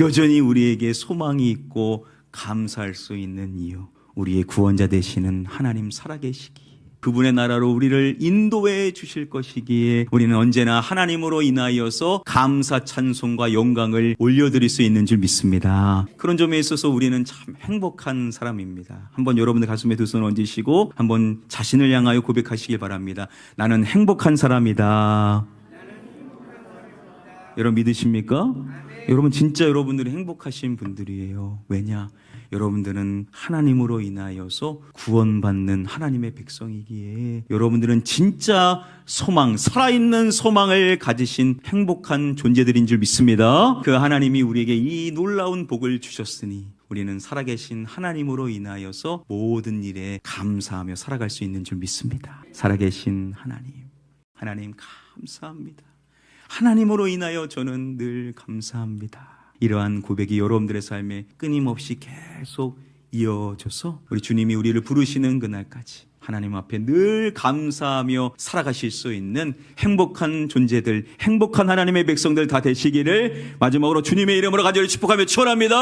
여전히 우리에게 소망이 있고 감사할 수 있는 이유. 우리의 구원자 되시는 하나님 살아계시기. 그분의 나라로 우리를 인도해 주실 것이기에 우리는 언제나 하나님으로 인하여서 감사 찬송과 영광을 올려드릴 수 있는 줄 믿습니다. 그런 점에 있어서 우리는 참 행복한 사람입니다. 한번 여러분들 가슴에 두 손 얹으시고 한번 자신을 향하여 고백하시길 바랍니다. 나는 행복한 사람이다. 여러분 믿으십니까? 여러분 진짜 여러분들이 행복하신 분들이에요. 왜냐? 여러분들은 하나님으로 인하여서 구원받는 하나님의 백성이기에 여러분들은 진짜 소망, 살아있는 소망을 가지신 행복한 존재들인 줄 믿습니다. 그 하나님이 우리에게 이 놀라운 복을 주셨으니 우리는 살아계신 하나님으로 인하여서 모든 일에 감사하며 살아갈 수 있는 줄 믿습니다. 살아계신 하나님, 하나님 감사합니다. 하나님으로 인하여 저는 늘 감사합니다. 이러한 고백이 여러분들의 삶에 끊임없이 계속 이어져서 우리 주님이 우리를 부르시는 그날까지 하나님 앞에 늘 감사하며 살아가실 수 있는 행복한 존재들, 행복한 하나님의 백성들 다 되시기를 마지막으로 주님의 이름으로 간절히 축복하며 축원합니다.